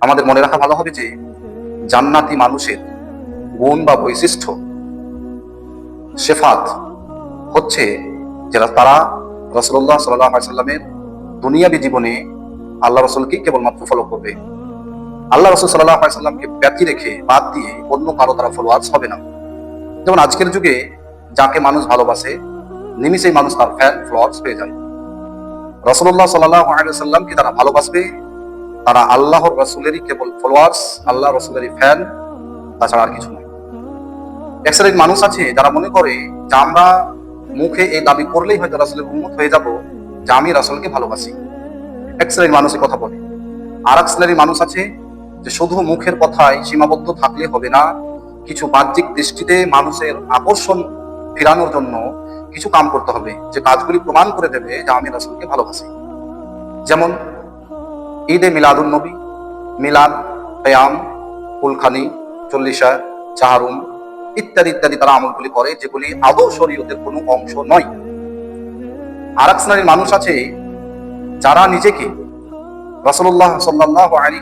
আমাদের মনে রাখা ভালো হবে যে, জান্নাতি মানুষের গুণ বা বৈশিষ্ট্য শেফাত হচ্ছে যারা তারা রসল্লাহ সাল্লাহ সাল্লামের দুনিয়াবী জীবনে আল্লাহ রসুলকে কেবলমাত্র ফলো করবে। আল্লাহ রসুল সাল্লাহ সাল্লামকে ব্যতি রেখে বাদ দিয়ে অন্য কারও তারা ফলোয়ার্স হবে না। যেমন আজকের যুগে যাকে মানুষ ভালোবাসে, নিমিষেই মানুষ তার ফ্যান ফলোয়ার্স হয়ে যায়। রসল্লাহ সাল্লাহ সাল্লামকে তারা ভালোবাসবে তারা আল্লাহর রসুলেরই কেবল ফলোয়ার্স আল্লাহ রসুলেরই ফ্যান তাছাড়া আর কিছু নয়। এক শ্রেণির মানুষ আছে যারা মনে করে যে আমরা মুখে এই দাবি করলেই হয়তো রাসুলের উন্মত হয়ে যাব, যে আমি রাসুলকে ভালোবাসি। এক শ্রেণির মানুষ এই কথা বলে। আর এক শ্রেণির মানুষ আছে যে শুধু মুখের কথায় সীমাবদ্ধ থাকলে হবে না, কিছু বাহ্যিক দৃষ্টিতে মানুষের আকর্ষণ ফিরানোর জন্য কিছু কাম করতে হবে, যে কাজগুলি প্রমাণ করে দেবে যে আমি রাসুলকে ভালোবাসি। যেমন ঈদে মিলাদুল নবী, মিলাদ পেয়াম ফুলখানি, চল্লিশা, চাহারুম ইত্যাদি ইত্যাদি তারা আমলগুলি করে, যেগুলি আদৌ শরীয়তের কোনো অংশ নয়। আর এক শ্রেণির মানুষ আছে যারা নিজেকে রসল্লাহ সাল্লাহ আলী